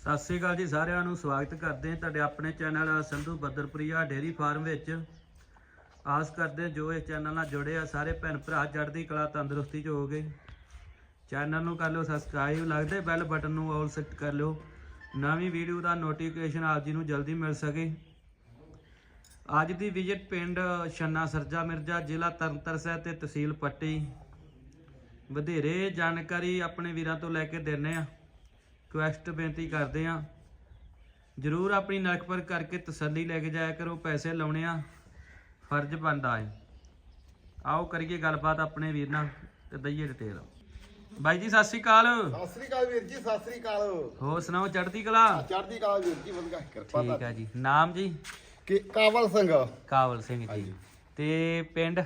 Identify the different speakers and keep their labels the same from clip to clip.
Speaker 1: ਸਤਿ ਸ੍ਰੀ ਅਕਾਲ ਜੀ ਸਾਰਿਆਂ ਨੂੰ, ਸਵਾਗਤ ਕਰਦੇ ਹਾਂ ਤੁਹਾਡੇ ਆਪਣੇ channel Sandhu Badarpriya dairy farm ਵਿੱਚ। ਆਸ ਕਰਦੇ ਜੋ ਇਸ ਚੈਨਲ ਨਾਲ ਜੁੜੇ ਆ, ਸਾਰੇ ਭੈਣ ਭਰਾ ਚੜ੍ਹਦੀ ਕਲਾ ਤੰਦਰੁਸਤੀ ਚ ਹੋਗੇ ਚੈਨਲ ਨੂੰ ਕਰ ਲਿਓ ਸਬਸਕ੍ਰਾਈਬ, ਲੱਗਦੇ ਬੈਲ ਬਟਨ ਨੂੰ ਆਲ ਸੈੱਟ ਕਰ ਲਿਓ। ਨਵੀਂ ਵੀਡੀਓ ਦਾ ਨੋਟੀਫਿਕੇਸ਼ਨ ਆਪ ਜੀ ਨੂੰ ਜਲਦੀ ਮਿਲ ਸਕੇ। ਅੱਜ ਦੀ ਵਿਜ਼ਿਟ ਪਿੰਡ ਛੰਨਾ ਸਰਜਾ ਮਿਰਜ਼ਾ, ਜ਼ਿਲ੍ਹਾ ਤਰਨਤਾਰਨ ਸਾਹਿਬ ਤੇ ਤਹਿਸੀਲ ਪੱਟੀ। ਵਧੇਰੇ ਜਾਣਕਾਰੀ ਆਪਣੇ ਵੀਰਾਂ ਤੋਂ ਲੈ ਕੇ ਦਿੰਨੇ ਆ ਰਿਕੁਐਸਟ ਬੇਨਤੀ ਕਰਦੇ ਆ ਜਰੂਰ ਆਪਣੀ ਨਰਕ ਪਰ ਕਰਕੇ ਤਸੱਲੀ ਲੈ ਕੇ ਜਾਇਆ ਕਰੋ ਪੈਸੇ ਲਾਉਣੇ ਆ ਫਰਜ਼ ਬਣਦਾ ਹੈ। ਆਓ ਕਰੀਏ ਗੱਲਬਾਤ ਆਪਣੇ ਵੀਰ ਨਾਲ ਤੇ ਦਈਏ ਡਿਟੇਲ ਬਾਈ ਜੀ ਸਤਿ ਸ੍ਰੀ ਅਕਾਲ।
Speaker 2: ਸਤਿ ਸ੍ਰੀ ਅਕਾਲ ਵੀਰ ਜੀ ਸਤਿ ਸ੍ਰੀ ਅਕਾਲ।
Speaker 1: ਹੋਰ ਸੁਣਾਓ ਚੜ੍ਹਦੀ ਕਲਾ?
Speaker 2: ਚੜ੍ਹਦੀ ਕਲਾ ਵੀਰ ਜੀ ਵਧੀਆ ਕਿਰਪਾ
Speaker 1: ਠੀਕ ਹੈ ਜੀ। ਨਾਮ ਜੀ?
Speaker 2: ਕਿ ਕਾਵਲ ਸਿੰਘ।
Speaker 1: ਕਾਵਲ ਸਿੰਘ ਜੀ। ਤੇ ਪਿੰਡ?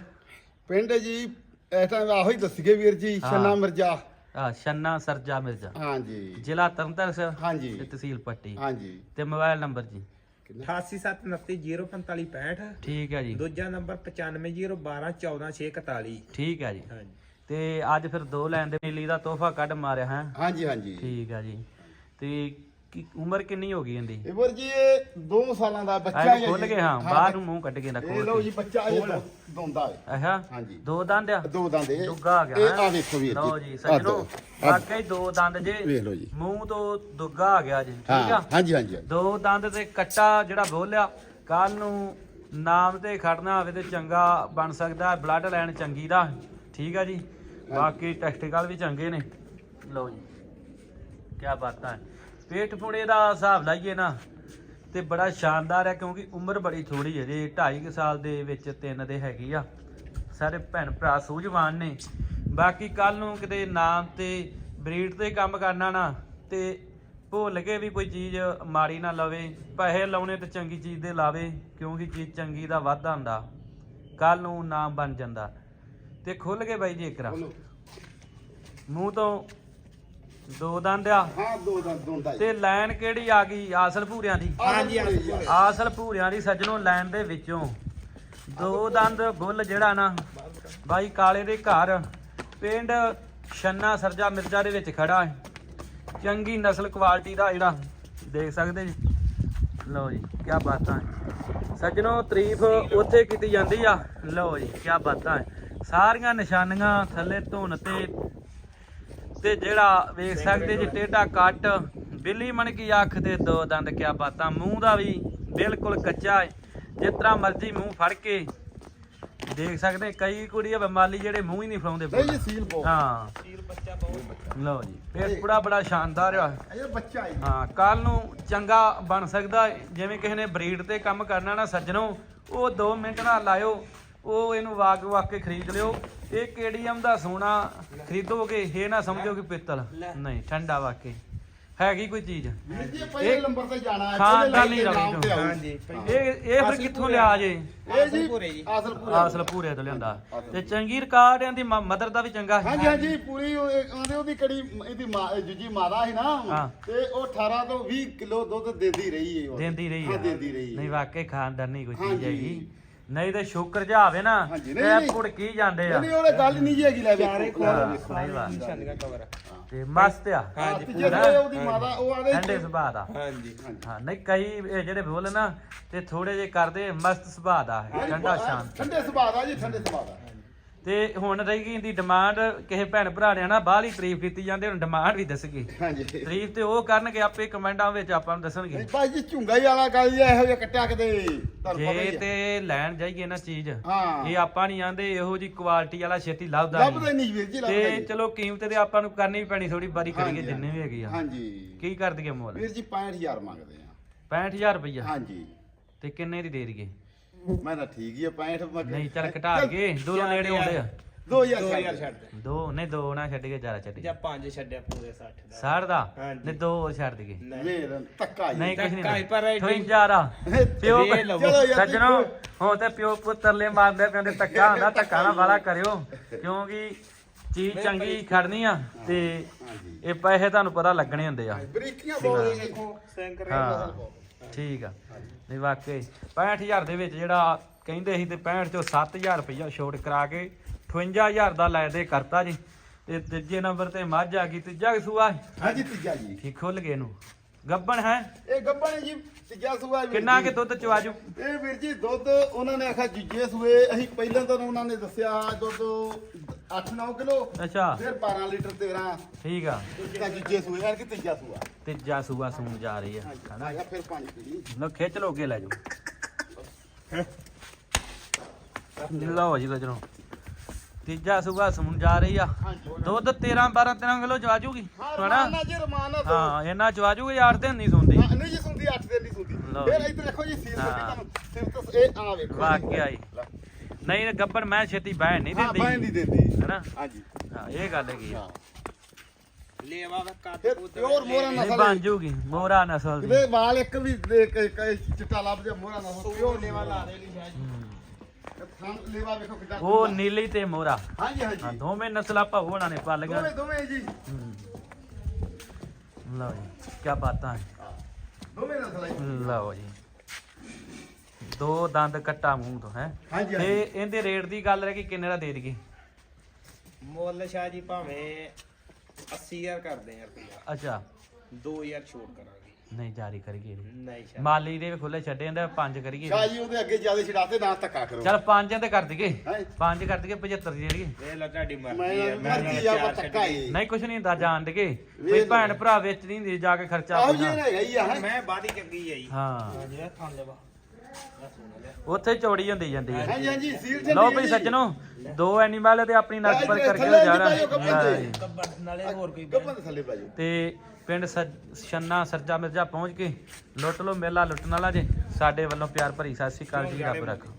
Speaker 2: ਪਿੰਡ ਜੀ ਇਸ ਟਾਈਮ ਆਹੋ ਹੀ ਦੱਸੀਏ ਵੀਰ ਜੀ। ਛੰਨਾ ਮਿਰਜ਼ਾ।
Speaker 1: ਆ ਛੰਨਾ ਸਰਜਾ ਮਿਰਜ਼ਾ।
Speaker 2: ਹਾਂਜੀ।
Speaker 1: ਜ਼ਿਲ੍ਹਾ ਤਰਨਤਾਰਨ ਸਾਹਿਬ
Speaker 2: ਹਾਂਜੀ।
Speaker 1: ਤੇ ਤਹਿਸੀਲ ਪੱਟੀ।
Speaker 2: ਹਾਂਜੀ।
Speaker 1: ਤੇ ਮੋਬਾਈਲ ਨੰਬਰ ਜੀ।
Speaker 3: 8879304565
Speaker 1: ਠੀਕ ਹੈ ਜੀ।
Speaker 3: ਦੂਜਾ ਨੰਬਰ 9501214641
Speaker 1: ਠੀਕ ਹੈ ਜੀ।
Speaker 3: ਹਾਂਜੀ।
Speaker 1: ਤੇ ਅੱਜ ਫਿਰ ਦੋ ਲੈਣ ਦੇ ਨੀਲੀ ਦਾ ਤੋਹਫਾ ਕੱਢ ਮਾਰਿਆ ਹੈ?
Speaker 2: ਹਾਂਜੀ ਹਾਂਜੀ।
Speaker 1: ਠੀਕ ਆ ਜੀ। ਤੇ ਕੀ ਉਮਰ ਕਿੰਨੀ ਹੋ ਗਈ ਇਹਦੀ?
Speaker 2: ਇਹ ਵੀਰ ਜੀ ਇਹ 2 ਸਾਲਾਂ ਦਾ ਬੱਚਾ ਹੈ
Speaker 1: ਖੁੱਲ
Speaker 2: ਜੀ।
Speaker 1: ਕੇ ਹਾਂ ਬਾਹਰ ਨੂੰ ਮੂੰਹ ਕੱਢ ਕੇ ਨਾ
Speaker 2: ਇਹ
Speaker 1: ਖੋਲ
Speaker 2: ਲਓ ਜੀ ਬੱਚਾ ਇਹ ਦੋ- ਦੋਂਦਾ ਹੈ।
Speaker 1: ਆਹਾ
Speaker 2: ਹਾਂਜੀ।
Speaker 1: ਦੋ ਦੰਦ ਆ?
Speaker 2: ਦੋ ਦੰਦ ਇਹ
Speaker 1: ਦੁੱਗਾ ਆ ਗਿਆ
Speaker 2: ਇਹ? ਆ ਵੇਖੋ ਵੀਰ ਜੀ।
Speaker 1: ਲਓ ਜੀ ਸੱਜਣੋ
Speaker 2: ਦੋ।
Speaker 1: ਵਾਕਈ ਦੋ। ਦੰਦ ਜੇ
Speaker 2: ਵੇਖ ਲਓ ਜੀ।
Speaker 1: ਮੂੰਹ ਤੋਂ ਦੁੱਗਾ ਆ ਗਿਆ ਜੀ ਠੀਕ ਆ?
Speaker 2: ਹਾਂਜੀ ਹਾਂਜੀ
Speaker 1: ਦੋ ਦੰਦ ਤੇ ਕੱਟਾ ਜਿਹੜਾ ਬੋਲਿਆ ਕੱਲ ਨੂੰ ਨਾਮ ਤੇ ਖੜਨਾ ਹੋਵੇ ਤੇ ਚੰਗਾ ਬਣ ਸਕਦਾ ਬਲੱਡ ਲਾਈਨ ਚੰਗੀ ਦਾ ਠੀਕ ਆ ਜੀ? ਬਾਕੀ ਟੈਸਟੀਕਲ ਵੀ ਚੰਗੇ ਨੇ। ਲਓ ਜੀ ਕੀ ਬਾਤਾਂ ਹੈ ਪੇਟ ਫੁੜੇ ਦਾ ਹਿਸਾਬ ਲਾਈਏ ਨਾ ਤੇ ਬੜਾ ਸ਼ਾਨਦਾਰ ਹੈ ਕਿਉਂਕਿ ਉਮਰ ਬੜੀ ਥੋੜੀ ਹੈ ਜੀ 2.5 ਸਾਲ ਦੇ ਵਿੱਚ ਤਿੰਨ ਦੇ ਹੈਗੀ ਆ। ਸਾਰੇ ਭੈਣ ਭਰਾ ਸੂਝਵਾਨ ਨੇ। ਬਾਕੀ ਕੱਲ ਨੂੰ ਕਿਤੇ ਨਾਮ ਤੇ ਬਰੀਡ ਤੇ ਕੰਮ ਕਰਨਾ ਨਾ ਤੇ ਭੁੱਲ ਕੇ ਵੀ ਕੋਈ ਚੀਜ਼ ਮਾੜੀ ਨਾ ਲਵੇ ਪੈਸੇ ਲਾਉਣੇ ਤੇ ਚੰਗੀ ਚੀਜ਼ ਦੇ ਲਾਵੇ ਕਿਉਂਕਿ ਚੀਜ਼ ਚੰਗੀ ਦਾ ਵਾਧਾ ਹੁੰਦਾ। ਕੱਲ ਨੂੰ ਨਾਮ ਬਣ ਜਾਂਦਾ। ਤੇ ਖੁੱਲ ਕੇ ਬਾਈ ਜੀ ਇਕਰਾ। ਮੂੰਹ ਤੋਂ ਦੋ ਦੰਦ ਆ
Speaker 2: ਹਾਂ ਦੋ ਦੰਦ ਦੋਂਦਾ
Speaker 1: ਤੇ ਲਾਈਨ ਕਿਹੜੀ ਆ ਗਈ? ਆਸਲ ਭੂਰਿਆਂ ਦੀ।
Speaker 3: ਹਾਂਜੀ
Speaker 1: ਆਸਲ ਭੂਰਿਆਂ ਦੀ। ਸੱਜਣੋਂ ਲਾਈਨ ਦੇ ਵਿੱਚੋਂ। ਦੋ ਦੰਦ ਬੁੱਲ ਜਿਹੜਾ ਨਾ ਬਾਈ ਕਾਲੇ ਦੇ ਘਰ। ਪਿੰਡ ਛੰਨਾ ਸਰਜਾ ਮਿਰਜ਼ਾ ਦੇ ਵਿੱਚ ਖੜਾ ਹੈ। ਚੰਗੀ ਨਸਲ ਕੁਆਲਿਟੀ ਦਾ ਜਿਹੜਾ ਦੇਖ ਸਕਦੇ ਜੀ। ਲਓ ਜੀ ਕੀ ਬਾਤਾਂ ਹੈ। ਸੱਜਣੋਂ ਤਾਰੀਫ ਉੱਥੇ ਕੀਤੀ ਜਾਂਦੀ ਆ। ਲਓ ਜੀ ਕੀ ਬਾਤਾਂ ਹੈ। ਸਾਰੀਆਂ ਨਿਸ਼ਾਨੀਆਂ ਥੱਲੇ ਧੁਨ ਤੇ ਤੇ ਜਿਹੜਾ ਵੇਖ ਸਕਦੇ ਜੀ ਟੇਢਾ ਕੱਟ ਬਿੱਲੀ ਮਣ ਕੀ ਅੱਖ ਤੇ ਦੋ ਦੰਦ ਕਿਆ ਬਾਤਾਂ ਮੂੰਹ ਦਾ ਵੀ ਬਿਲਕੁਲ ਕੱਚਾ ਹੈ। ਜਿਸ ਤਰ੍ਹਾਂ ਮਰਜ਼ੀ ਮੂੰਹ ਫੜ ਕੇ ਦੇਖ ਸਕਦੇ ਕਈ ਕੁੜੀਆਂ ਬਿਮਾਰੀ ਜਿਹੜੇ ਮੂੰਹ ਹੀ ਨਹੀਂ ਫਲਾਉਂਦੇ
Speaker 2: ਨਹੀਂ ਜੀ ਸੀਲ ਪੋ
Speaker 1: ਹਾਂ।
Speaker 3: ਸੀਰ ਬੱਚਾ ਬਹੁਤ।
Speaker 1: ਲਓ ਜੀ ਫਿਰ ਪੂਰਾ ਬੜਾ ਸ਼ਾਨਦਾਰ ਆ।
Speaker 2: ਇਹ ਬੱਚਾ ਹੈ।
Speaker 1: ਹਾਂ ਕੱਲ ਨੂੰ ਚੰਗਾ ਬਣ ਸਕਦਾ। ਜਿਵੇਂ ਕਿਸੇ ਨੇ ਬਰੀਡ ਤੇ ਕੰਮ ਕਰਨਾ ਨਾ ਸੱਜਣੋ ਉਹ 2 ਮਿੰਟ ਨਾਲ ਲਾਇਓ। ਉਹ ਇਹਨੂੰ ਵਾਕ ਵਾਕ ਕੇ ਖਰੀਦ ਲਿਓ। ਇਹ ਕੇਡੀਐਮ ਦਾ ਸੋਨਾ ਖਰੀਦੋਗੇ ਇਹ ਨਾ ਸਮਝੋ ਕਿ ਪਿੱਤਲ। ਨਹੀਂ ਠੰਡਾ ਵਾਕੇ ਹੈਗੀ ਕੋਈ ਚੀਜ਼?
Speaker 2: ਜੀ ਪਹਿਲੇ ਨੰਬਰ ਤੇ ਜਾਣਾ ਹੈ।
Speaker 1: ਖਾਨ
Speaker 2: ਪਹਿਲੇ
Speaker 1: ਦਾ
Speaker 2: ਲਾਈਨ
Speaker 1: ਨਹੀਂ
Speaker 2: ਤੇ
Speaker 1: ਰਵੀ
Speaker 2: ਨਾਮ ਤੇ। ਆਓ।
Speaker 3: ਹਾਂਜੀ
Speaker 1: ਇਹ ਇਹ ਫਿਰ ਕਿੱਥੋਂ ਲਿਆ ਜੇ?
Speaker 2: ਇਹ ਜੀ
Speaker 1: ਤੋਂ ਲਿਆਂਦਾ। ਤੇ ਚੰਗੀ ਰਿਕਾਰਡ ਇਹਦੀ ਮਦਰ ਦਾ ਵੀ ਚੰਗਾ ਹੈ।
Speaker 2: ਹਾਂਜੀ ਹਾਂਜੀ ਪੂਰੀ ਉਹ ਇਹ- ਆਂਦੇ ਉਹਦੀ ਕੜੀ ਇਹਦੀ ਜੁਜੀ ਮਾਦਾ ਸੀ
Speaker 1: ਹਾਂ।
Speaker 2: ਨਾ ਤੇ ਉਹ 18 ਤੋਂ 20 ਕਿਲੋ ਦੁੱਧ ਦਿੰਦੀ ਰਹੀ ਹੈ।
Speaker 1: ਦਿੰਦੀ ਰਹੀ
Speaker 2: ਹਾਂ ਦਿੰਦੀ ਰਹੀ
Speaker 1: ਨਹੀਂ ਵਾਕਈ ਖਾਨਦਾਨੀ ਕੋਈ ਚੀਜ਼। ਹੈਗੀ। ਨਹੀਂ ਤੇ ਸ਼ੁਕਰ ਜਾ ਆਵੇ ਨਾ
Speaker 2: ਹਾਂਜੀ,
Speaker 1: ਤੇ
Speaker 2: ਨਹੀਂ।
Speaker 1: ਪੁੜਕੀ ਜਾਂਦੇ ਆ।
Speaker 2: ਨਹੀਂ ਉਹਨੇ ਗੱਲ ਨਹੀਂ ਜੀ ਹੈਗੀ ਲੈ
Speaker 3: ਚਾਰੇ
Speaker 2: ਵੇਖੋ
Speaker 1: ਹਾਂ,
Speaker 3: ਕੋਲ
Speaker 1: ਨਹੀਂ ਵਾ।
Speaker 3: ਨਿਸ਼ਾਨੀਆਂ ਕਵਰ
Speaker 1: ਤੇ ਮਸਤ ਆ।
Speaker 3: ਹਾਂਜੀ,
Speaker 1: ਪੂਰਾ।
Speaker 2: ਜਿਹੜੇ ਉਹਦੀ ਮਾਦਾ ਉਹ ਆਦੇ
Speaker 1: ਠੰਡੇ ਸੁਭਾਅ ਦਾ।
Speaker 3: ਹਾਂਜੀ।
Speaker 1: ਹਾਂ ਨਹੀਂ ਕਈ ਇਹ ਜਿਹੜੇ ਬੋਲ ਨਾ ਤੇ ਥੋੜੇ ਜੇ ਕਰਦੇ ਮਸਤ ਸੁਭਾਅ ਦਾ ਠੰਡਾ ਸ਼ਾਂਤ।
Speaker 2: ਠੰਡੇ ਸੁਭਾਅ ਦਾ ਜੀ ਠੰਡੇ ਸੁਭਾਅ ਦਾ।
Speaker 1: ਤੇ ਹੁਣ ਰਹੀ ਗਈ ਦੀ ਡਿਮਾਂਡ ਕਿਸੇ ਭੈਣ ਭਰਾ ਨੇ ਨਾ ਬਾਹਲੀ ਤਾਰੀਫ ਕੀਤੀ ਜਾਂਦੇ ਹੁਣ ਡਿਮਾਂਡ ਵੀ ਦੱਸਗੀ
Speaker 2: ਹਾਂਜੀ।
Speaker 1: ਤਾਰੀਫ ਤੇ ਉਹ ਕਰਨਗੇ ਆਪੇ ਕਮੈਂਟਾਂ ਵਿੱਚ ਆਪਾਂ ਨੂੰ ਦੱਸਣਗੇ।
Speaker 2: ਭਾਈ ਜੀ ਝੁੰਗਾ ਹੀ ਵਾਲਾ ਗੱਲ ਇਹੋ ਜਿਹਾ ਕੱਟਿਆ ਕਿਤੇ? ਤੁਹਾਨੂੰ ਪਤਾ
Speaker 1: ਜੇ
Speaker 2: ਹੀ ਹੈ
Speaker 1: ਤੇ ਲੈਣ ਜਾਈਏ ਨਾ ਚੀਜ਼
Speaker 2: ਹਾਂ।
Speaker 1: ਇਹ ਆਪਾਂ ਨਹੀਂ ਆਂਦੇ ਇਹੋ ਜੀ ਕੁਆਲਿਟੀ ਵਾਲਾ ਛੇਤੀ ਲੱਭਦਾ
Speaker 2: ਲੱਭਦੇ
Speaker 1: ਨਹੀਂ
Speaker 2: ਨਹੀਂ ਵੀਰ ਜੀ ਲੱਭਦੇ
Speaker 1: ਤੇ
Speaker 2: ਨਹੀਂ।
Speaker 1: ਚਲੋ ਕੀਮਤ ਤੇ ਆਪਾਂ ਨੂੰ ਕਰਨੀ ਵੀ ਪੈਣੀ ਥੋੜੀ ਬਾਰੀ ਕਰੀਏ
Speaker 2: ਹਾਂਜੀ,
Speaker 1: ਜਿੰਨੇ ਵੀ ਹੈਗੇ ਆ।
Speaker 2: ਹਾਂਜੀ।
Speaker 1: ਕੀ ਕਰ ਦਈਏ ਮੁੱਲ?
Speaker 2: ਵੀਰ ਜੀ 65000 ਮੰਗਦੇ ਆ।
Speaker 1: 65000 ਰੁਪਈਆ?
Speaker 2: ਹਾਂਜੀ।
Speaker 1: ਤੇ ਕਿੰਨੇ ਦੀ ਦੇ ਦਈਏ?
Speaker 2: ਮੈਂ ਤਾਂ ਠੀਕ ਹੀ ਆ 65 ਮੈਂ
Speaker 1: ਨਹੀਂ ਚੱਲ ਘਟਾ ਕੇ ਦੋ ਨੇੜੇ ਆਉਂਦੇ ਆ।
Speaker 2: 2000
Speaker 3: 2000
Speaker 2: ਛੱਡ
Speaker 3: ਦੇ।
Speaker 1: ਦੋ। ਨਹੀਂ ਦੋ ਨਾ ਛੱਡ ਕੇ ਜ਼ਿਆਦਾ ਛੱਡ
Speaker 3: ਜਾਂ ਪੰਜ ਛੱਡਿਆ ਪੂਰੇ 60 ਦਾ।
Speaker 1: 60 ਦਾ?
Speaker 3: ਹਾਂਜੀ।
Speaker 1: ਨਹੀਂ ਦੋ ਹੋਰ ਛੱਡ ਦਈਏ।
Speaker 3: ਨਹੀਂ।
Speaker 2: ਵੇਰ ਤੱਕਾ ਹੀ
Speaker 1: ਨਹੀਂ
Speaker 3: ਧੱਕਾ ਹੀ
Speaker 1: ਨਹੀਂ।
Speaker 3: ਪਰ ਇਹ
Speaker 1: ਥੋੜੀ ਜ਼ਿਆਦਾ ਪਿਓ
Speaker 3: ਦੇ ਲਵੋ।
Speaker 2: ਚਲੋ ਯਾਰ
Speaker 1: ਸੱਜਣੋ ਹੁਣ ਤੇ ਪਿਓ ਪੁੱਤ ਤਰਲੇ ਮਾਰਦੇ ਪੈਂਦੇ ਧੱਕਾ ਹੁੰਦਾ ਧੱਕਾ ਨਾ ਵਾਲਾ ਕਰਿਓ। ਕਿਉਂਕਿ ਚੀਜ਼ ਚੰਗੀ ਖੜਨੀ ਆ ਤੇ ਇਹ ਪੈਸੇ ਤੁਹਾਨੂੰ ਪਤਾ ਲੱਗਣੇ ਹੁੰਦੇ ਆ।
Speaker 2: ਬਰੀਕੀਆਂ ਬਹੁਤ ਨੇ
Speaker 3: ਦੇਖੋ ਸੈਂਕਰ
Speaker 1: ਹਾਂ। ਠੀਕ ਆ। ਨਹੀਂ ਵਾਕਈ। 65000 ਦੇ ਵਿੱਚ ਜਿਹੜਾ ਕਹਿੰਦੇ ਸੀ ਤੇ 65 ਚੋਂ 7000 ਰੁਪਇਆ ਛੋਟ ਕਰਾ ਕੇ 58000 ਦਾ ਲੈ ਦੇ ਕਰਤਾ ਜੀ। ਤੇ ਤੀਜੇ ਨੰਬਰ ਤੇ ਮੱਝ ਆ ਗਈ ਤੀਜਾ ਸੂਆ
Speaker 2: ਹਾਂਜੀ ਤੀਜਾ ਜੀ।
Speaker 1: ਠੀਕ ਖੁੱਲ ਗਏ ਇਹਨੂੰ। ਗੱਬਣ ਹੈ?
Speaker 2: ਇਹ ਗੱਬਣ ਜੀ ਤੀਜਾ ਸੂਆ ਵੀਰ
Speaker 1: ਕਿੰਨਾ
Speaker 2: ਜੀ।
Speaker 1: ਕਿ ਦੁੱਧ ਚਵਾਜੂ
Speaker 2: ਇਹ ਵੀਰ ਜੀ ਦੁੱਧ ਉਹਨਾਂ ਨੇ ਆਖਿਆ ਜੀਜੇ ਸੂਏ। ਅਸੀਂ ਪਹਿਲਾਂ ਤਾਂ ਉਹਨਾਂ ਨੇ ਦੱਸਿਆ ਦੁੱਧ 8-9 ਕਿਲੋ
Speaker 1: ਅੱਛਾ।
Speaker 2: ਫਿਰ 12 ਲੀਟਰ 13
Speaker 1: ਠੀਕ ਆ।
Speaker 2: ਤਾਂ ਜੀਜੇ ਸੂਏ ਯਾਰ ਕਿ ਤੀਜਾ ਸੂਆ?
Speaker 1: ਤੀਜਾ ਸੂਆ ਸੂਣ ਜਾ ਰਹੀ ਆ
Speaker 2: ਹਨਾ? ਆਇਆ ਫਿਰ ਪਾਣੀ ਪੀ ਲਈ
Speaker 1: ਲੋ ਖਿੱਚ ਲੋ ਕੇ ਲੈ ਜਾਓ। ਲਓ ਜੀ ਲੋ ਤੀਜਾ ਸੂਆ ਸੂਣ ਜਾ ਰਹੀ ਆ। ਦੁੱਧ 13 12 13 ਕਿਲੋ
Speaker 2: ਹਾਂ ਜੀ ਰਮਾਨਾ ਤੋਂ
Speaker 1: ਹਾਂ ਇਹਨਾਂ ਚਵਾਜੂਗੀ ਯਾਰ ਦਿਨ ਨਹੀਂ ਸੁਣਦੀ
Speaker 2: ਹਾਂ, ਨਹੀਂ ਜੀ ਸੁਣਦੀ 8 ਦਿਨ ਨਹੀਂ ਸੁਣਦੀ
Speaker 1: ਲਓ
Speaker 2: ਫਿਰ
Speaker 1: ਜੀ।
Speaker 2: ਇੱਧਰ ਦੇਖੋ ਜੀ ਸੀਰ
Speaker 1: ਹਾਂ।
Speaker 2: ਤੁਹਾਨੂੰ ਸਿਰ ਤੋਂ ਇਹ ਆ ਵੇਖੋ। ਜੀ।
Speaker 1: ਵਾਕਿਆ ਹੀ ਨਹੀਂ ਗੱਬੜ ਮੈਂ ਛੇਤੀ ਬਹਿਣ ਨਹੀਂ
Speaker 2: ਹਾਂ ਬਾਈ
Speaker 1: ਦਿੰਦੀ
Speaker 2: ਨਹੀਂ ਦਿੰਦੀ।
Speaker 1: ਹੈਨਾ?
Speaker 2: ਹਾਂਜੀ।
Speaker 1: ਹਾਂ ਇਹ ਗੱਲ ਹੈਗੀ ਆ।
Speaker 2: ਹਾਂ।
Speaker 3: ਲੇਵਾ ਵਾ ਕੱਦ
Speaker 2: ਫਿਰ
Speaker 3: ਕੁੱਦ
Speaker 2: ਪਿਓਰ
Speaker 1: ਨਹੀਂ
Speaker 2: ਨਸਲ
Speaker 1: ਬਣ ਜੂਗੀ ਮੋਹਰਾ ਨਸਲ ਦੀ
Speaker 2: ਇਹਦੇ ਵਾਲ ਇੱਕ ਵੀ ਚਿੱਟਾ ਲੱਭ ਜਾ ਮੋਹਰਾ ਨਸਲ ਪਿਓਰ ਲੇਵਾ ਲਾ ਦੇ
Speaker 1: ਹੂੰ।
Speaker 2: ਥਾਂ ਲੇਵਾ ਵੇਖੋ ਕਿੱਦਾਂ
Speaker 1: ਉਹ ਨੀਲੀ ਤੇ ਮੋਹਰਾ
Speaker 2: ਹਾਂਜੀ
Speaker 1: ਹਾਂ
Speaker 2: ਹਾਂਜੀ
Speaker 1: ਦੋਵੇਂ ਨਸਲਾਂ ਭਵੋਣਾ ਨੇ ਪਲ
Speaker 2: ਦੋਵੇਂ ਦੋਵੇਂ ਜੀ।
Speaker 1: ਲਓ ਜੀ ਕੀ ਬਾਤਾਂ ਹੈ।
Speaker 2: ਦੋਵੇਂ ਨਸਲ
Speaker 1: ਲਓ ਜੀ। ਦੋ ਦੰਦ ਕੱਟਾ ਮੂੰਹ ਤੋਂ ਹੈ।
Speaker 2: ਹਾਂਜੀ
Speaker 1: ਤੇ ਇਹਦੇ ਰੇਟ ਦੀ ਗੱਲ ਰਹਿ ਗਈ ਕਿੰਨੇ ਦਾ ਦੇ ਦਈਏ?
Speaker 3: ਮੁੱਲ ਸ਼ਾਹ ਜੀ ਭਾਵੇਂ 80000 ਕਰਦੇ ਆ ਰੁਪਿਆ
Speaker 1: ਅੱਛਾ।
Speaker 3: 2000 ਛੋਟ ਕਰਾਂਗੇ।
Speaker 1: ਨਹੀਂ ਜਾਰੀ ਕਰੀਏ।
Speaker 3: ਨਹੀਂ ਸ਼ਾਹ
Speaker 1: ਮਾਲੀ ਦੇ ਵੀ ਖੁੱਲੇ ਛੱਡੇ ਜਾਂਦੇ ਪੰਜ ਕਰੀਏ
Speaker 2: ਸ਼ਾਹ ਜੀ ਉਹਦੇ ਅੱਗੇ ਜ਼ਿਆਦਾ ਛਡਾਤੇ ਨਾ ਧੱਕਾ ਕਰੋ
Speaker 1: ਚਲ ਪੰਜ ਤੇ ਕਰ ਦਈਏ
Speaker 2: ਹੈਂ?
Speaker 1: ਪੰਜ ਕਰ ਦਈਏ 75 ਦੀ ਜਿਹੜੀ
Speaker 3: ਇਹ ਲੋ ਤੁਹਾਡੀ
Speaker 2: ਮੈਂ
Speaker 3: ਮਰਜ਼ੀ ਹੈ ਮੈਂ
Speaker 2: ਮਰਜ਼ੀ ਆ
Speaker 3: ਚਾਰ
Speaker 2: ਧੱਕਾ
Speaker 3: ਛੱਡੀ।
Speaker 2: ਹੀ
Speaker 1: ਨਹੀਂ ਕੁਛ ਨਹੀਂ ਹੁੰਦਾ ਜਾਣ ਦਗੇ
Speaker 2: ਵੇਖ ਲਓ।
Speaker 1: ਭੈਣ ਭਰਾ ਵਿੱਚ ਨਹੀਂ ਹੁੰਦੀ ਜਾ ਕੇ ਖਰਚਾ
Speaker 2: ਆਹੋ ਜੀ
Speaker 1: ਆਪਣਾ।
Speaker 2: ਹੈਗਾ ਹੀ ਆ ਹੈਂ।
Speaker 3: ਮੈਂ ਬਾਦੀ ਚੰਗੀ ਆਈ
Speaker 1: ਹਾਂ
Speaker 3: ਜਿਹੜਾ ਥਾਂ ਲੈਵਾ
Speaker 1: ਉੱਥੇ ਚੌੜੀ ਹੁੰਦੀ ਜਾਂਦੀ ਹੈ।
Speaker 2: ਹਾਂਜੀ ਹਾਂਜੀ ਸੀਲ ਚੱਲੀ
Speaker 1: ਲਓ ਭਈ। ਸੱਜਣੋ ਦੋ ਐਨੀਮਲ ਤੇ ਆਪਣੀ ਨੱਕ ਪਰ ਕਰਕੇ ਜਾਣਾ
Speaker 2: ਜੀ ਤੇ।
Speaker 3: ਕੱਬੜ ਨਾਲੇ ਹੋਰ ਕੋਈ
Speaker 2: ਗੱਪਾਂ ਦੇ ਥੱਲੇ ਪੈ ਜਾਓ।
Speaker 1: ਤੇ ਪਿੰਡ ਛੰਨਾ ਸਰਜਾ ਮਿਰਜ਼ਾ ਪਹੁੰਚ ਕੇ ਲੁੱਟ ਲੋ ਮੇਲਾ ਲੁੱਟਣ ਵਾਲਾ ਜੇ। ਸਾਡੇ ਵੱਲੋਂ ਪਿਆਰ ਭਰੀ ਸਤਿ ਸ੍ਰੀ ਅਕਾਲ ਜੀ ਰੱਬ ਰੱਖੋ।